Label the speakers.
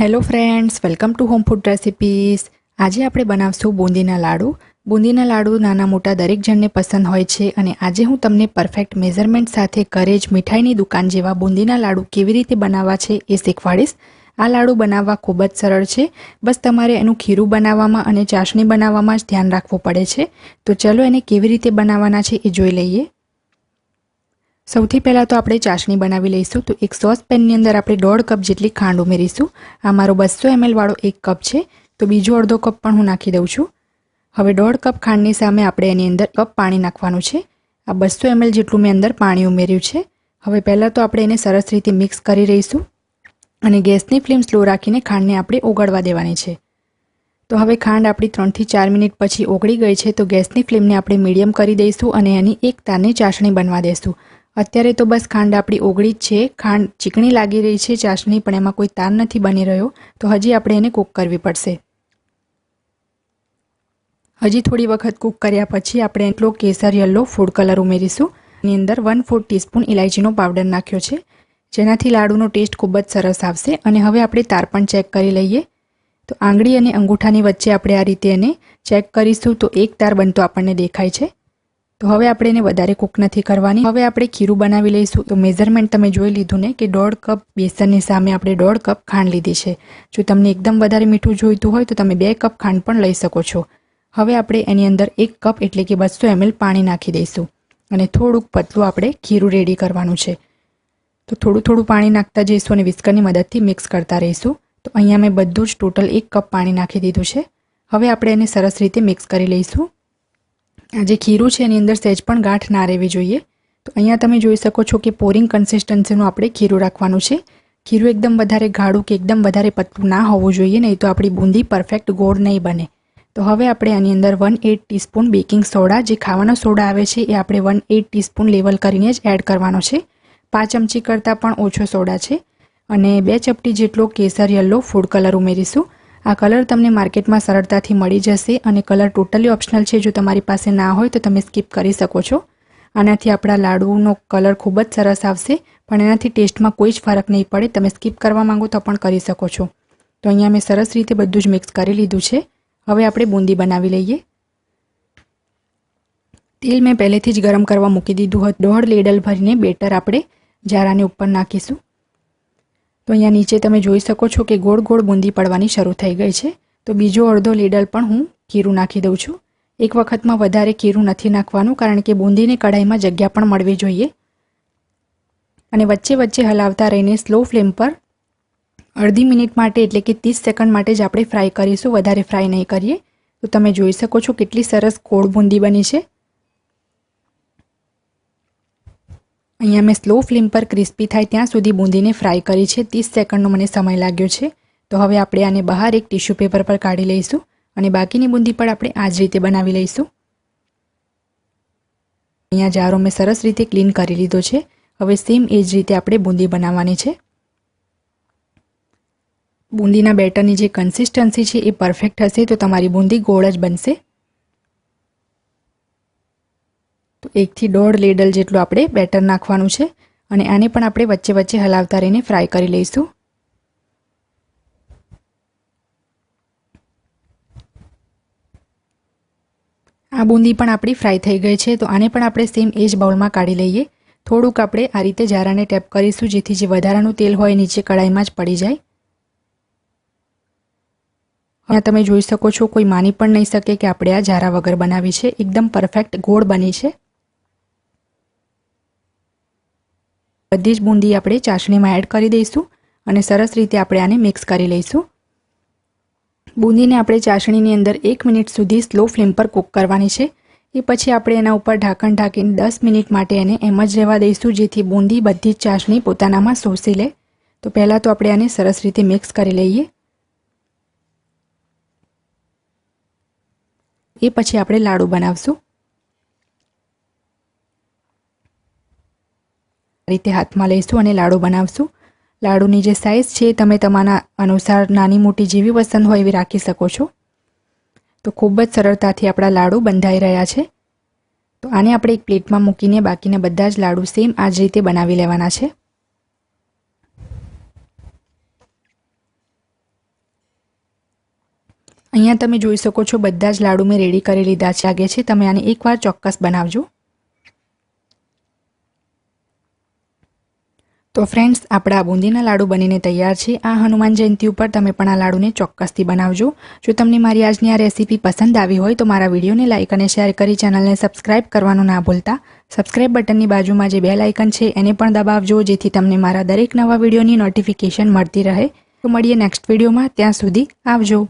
Speaker 1: Hello friends welcome to home food recipes આજે આપણે બનાવશું બુંદીના લાડુ. બુંદીના લાડુ નાના મોટા દરેક જણને પસંદ હોય છે અને આજે હું તમને પરફેક્ટ મેઝરમેન્ટ સાથે ઘરે જ મીઠાઈની દુકાન જેવા બુંદીના લાડુ કેવી રીતે બનાવવા છે એ શીખવાડીશ. આ લાડુ બનાવવા ખૂબ જ સરળ છે. બસ તમારે એનું ખીરું બનાવવામાં અને ચાસણી બનાવવામાં જ ધ્યાન રાખવું પડે છે. તો ચલો એને કેવી રીતે બનાવવાના છે એ જોઈ લઈએ. સૌથી પહેલાં તો આપણે ચાસણી બનાવી લઈશું તો એક સોસ પેનની અંદર આપણે દોઢ કપ જેટલી ખાંડ ઉમેરીશું. આ મારો બસો એમએલ વાળો એક કપ છે, તો બીજો અડધો કપ પણ હું નાખી દઉં છું. હવે દોઢ કપ ખાંડની સામે આપણે એની અંદર કપ પાણી નાખવાનું છે. આ બસો એમએલ જેટલું મેં અંદર પાણી ઉમેર્યું છે. હવે પહેલાં તો આપણે એને સરસ રીતે મિક્સ કરી રહીશું અને ગેસની ફ્લેમ સ્લો રાખીને ખાંડને આપણે ઓગળવા દેવાની છે. તો હવે ખાંડ આપણી ત્રણથી ચાર મિનિટ પછી ઓગળી ગઈ છે, તો ગેસની ફ્લેમને આપણે મીડિયમ કરી દઈશું અને એની એક તારની ચાસણી બનવા દઈશું અત્યારે તો બસ ખાંડ આપણી ઓગળી જ છે. ખાંડ ચીકણી લાગી રહી છે ચાસણી, પણ એમાં કોઈ તાર નથી બની રહ્યો. તો હજી આપણે એને કૂક કરવી પડશે. હજી થોડી વખત કૂક કર્યા પછી આપણે એટલો કેસર યલો ફૂડ કલર ઉમેરીશું. એની અંદર વન ફોર ટીસ્પૂન ઇલાયચીનો પાવડર નાખ્યો છે. જેનાથી લાડુનો ટેસ્ટ ખૂબ જ સરસ આવશે. અને હવે આપણે તાર પણ ચેક કરી લઈએ. તો આંગળી અને અંગૂઠાની વચ્ચે આપણે આ રીતે એને ચેક કરીશું તો એક તાર બનતો આપણને દેખાય છે. તો હવે આપણે એને વધારે કૂક નથી કરવાની. હવે આપણે ખીરું બનાવી લઈશું. તો મેઝરમેન્ટ તમે જોઈ લીધું ને કે દોઢ કપ બેસનની સામે આપણે દોઢ કપ ખાંડ લીધી છે. જો તમને એકદમ વધારે મીઠું જોઈતું હોય તો તમે બે કપ ખાંડ પણ લઈ શકો છો. હવે આપણે એની અંદર એક કપ એટલે કે બસો એમએલ પાણી નાખી દઈશું. અને થોડુંક પતલું આપણે ખીરું રેડી કરવાનું છે. તો થોડું થોડું પાણી નાખતા જઈશું અને વિસ્કરની મદદથી મિક્સ કરતા રહીશું. તો અહીંયા મેં બધું જ ટોટલ એક કપ પાણી નાખી દીધું છે. હવે આપણે એને સરસ રીતે મિક્સ કરી લઈશું. આ જે ખીરું છે એની અંદર સહેજ પણ ગાંઠ ના રહેવી જોઈએ. તો અહીંયા તમે જોઈ શકો છો કે પોરિંગ કન્સિસ્ટન્સીનું આપણે ખીરું રાખવાનું છે. ખીરું એકદમ વધારે ગાઢું કે એકદમ વધારે પતલું ના હોવું જોઈએ, નહીં તો આપણી બૂંદી પરફેક્ટ ગોળ નહીં બને. તો હવે આપણે આની અંદર one eight teaspoon baking soda, જે ખાવાનો સોડા આવે છે, એ આપણે વન એટ ટીસ્પૂન લેવલ કરીને જ એડ કરવાનો છે. પાંચ ચમચી કરતાં પણ ઓછો સોડા છે. અને બે ચપટી જેટલો કેસર યલો ફૂડ કલર ઉમેરીશું. આ કલર તમને માર્કેટમાં સરળતાથી મળી જશે અને કલર ટોટલી ઓપ્શનલ છે. જો તમારી પાસે ના હોય તો તમે સ્કીપ કરી શકો છો. આનાથી આપણા લાડુનો કલર ખૂબ જ સરસ આવશે, પણ એનાથી ટેસ્ટમાં કોઈ જ ફરક નહીં પડે. તમે સ્કીપ કરવા માંગો તો પણ કરી શકો છો. તો અહીંયા મેં સરસ રીતે બધું જ મિક્સ કરી લીધું છે. હવે આપણે બુંદી બનાવી લઈએ. તેલ મેં પહેલેથી જ ગરમ કરવા મૂકી દીધું હતું. દોઢ લેડલ ભરીને બેટર આપણે જારાને ઉપર નાખીશું. તો અહીંયા નીચે તમે જોઈ શકો છો કે ગોળ ગોળ બુંદી પડવાની શરૂ થઈ ગઈ છે. તો બીજો અડધો લીડલ પણ હું ખીરું નાખી દઉં છું. એક વખતમાં વધારે ખીરું નથી નાખવાનું કારણ કે બુંદીને કઢાઈમાં જગ્યા પણ મળવી જોઈએ. અને વચ્ચે વચ્ચે હલાવતા રહીને સ્લો ફ્લેમ પર અડધી મિનિટ માટે એટલે કે ત્રીસ સેકન્ડ માટે જ આપણે ફ્રાય કરીશું. વધારે ફ્રાય નહીં કરીએ. તો તમે જોઈ શકો છો કેટલી સરસ ગોળ બુંદી બની છે. અહીંયા મેં સ્લો ફ્લેમ પર ક્રિસ્પી થાય ત્યાં સુધી બૂંદીને ફ્રાય કરી છે. ત્રીસ સેકન્ડનો મને સમય લાગ્યો છે. તો હવે આપણે આને બહાર એક ટિશ્યુ પેપર પર કાઢી લઈશું અને બાકીની બુંદી પણ આપણે આ જ રીતે બનાવી લઈશું. અહીંયા જારો મેં સરસ રીતે ક્લીન કરી લીધો છે. હવે સેમ એ જ રીતે આપણે બુંદી બનાવવાની છે. બુંદીના બેટરની જે કન્સિસ્ટન્સી છે એ પરફેક્ટ હશે તો તમારી બુંદી ગોળ જ બનશે તો એકથી દોઢ લેડલ જેટલું આપણે બેટર નાખવાનું છે અને આને પણ આપણે વચ્ચે વચ્ચે હલાવતા રહીને ફ્રાય કરી લઈશું. આ બુંદી પણ આપણી ફ્રાય થઈ ગઈ છે, તો આને પણ આપણે સેમ એ જ બાઉલમાં કાઢી લઈએ. થોડુંક આપણે આ રીતે જારાને ટેપ કરીશું, જેથી જે વધારાનું તેલ હોય નીચે કડાઈમાં જ પડી જાય. અહીંયા તમે જોઈ શકો છો, કોઈ માની પણ નહીં શકે કે આપણે આ જારા વગર બનાવી છે. એકદમ પરફેક્ટ ગોળ બની છે. બધી જ બુંદી આપણે ચાસણીમાં એડ કરી દઈશું અને સરસ રીતે આપણે આને મિક્સ કરી લઈશું. બુંદીને આપણે ચાસણીની અંદર એક મિનિટ સુધી સ્લો ફ્લેમ પર કૂક કરવાની છે. એ પછી આપણે એના ઉપર ઢાંકણ ઢાંકીને દસ મિનિટ માટે એને એમ જ રહેવા દઈશું, જેથી બુંદી બધી જ ચાસણી પોતાનામાં શોષી લે. તો પહેલાં તો આપણે આને સરસ રીતે મિક્સ કરી લઈએ. એ પછી આપણે લાડુ બનાવશું. રીતે હાથમાં લઈશું અને લાડુ બનાવશું. લાડુની જે સાઇઝ છે, તમે તમારા અનુસાર નાની મોટી જેવી પસંદ હોય એવી રાખી શકો છો. તો ખૂબ જ સરળતાથી આપણા લાડુ બંધાઈ રહ્યા છે. તો આને આપણે એક પ્લેટમાં મૂકીને બાકીના બધા જ લાડુ સેમ આ જ રીતે બનાવી લેવાના છે. અહીંયા તમે જોઈ શકો છો, બધા જ લાડુ મેં રેડી કરી લીધા છે. લાગે છે, તમે આને એકવાર ચોક્કસ બનાવજો. તો ફ્રેન્ડ્સ આપણા બુંદીના લાડુ બનીને તૈયાર છે આ હનુમાન જયંતિ ઉપર તમે પણ આ લાડુને ચોક્કસથી બનાવજો. જો તમને મારી આજની આ રેસીપી પસંદ આવી હોય તો મારા વિડીયોને લાઇક અને શેર કરી ચેનલને સબસ્ક્રાઇબ કરવાનું ના ભૂલતા. સબસ્ક્રાઇબ બટનની બાજુમાં જે બે આઇકન છે એને પણ દબાવજો, જેથી તમને મારા દરેક નવા વિડીયોની નોટિફિકેશન મળતી રહે. તો મળીએ નેક્સ્ટ વિડીયોમાં. ત્યાં સુધી આવજો.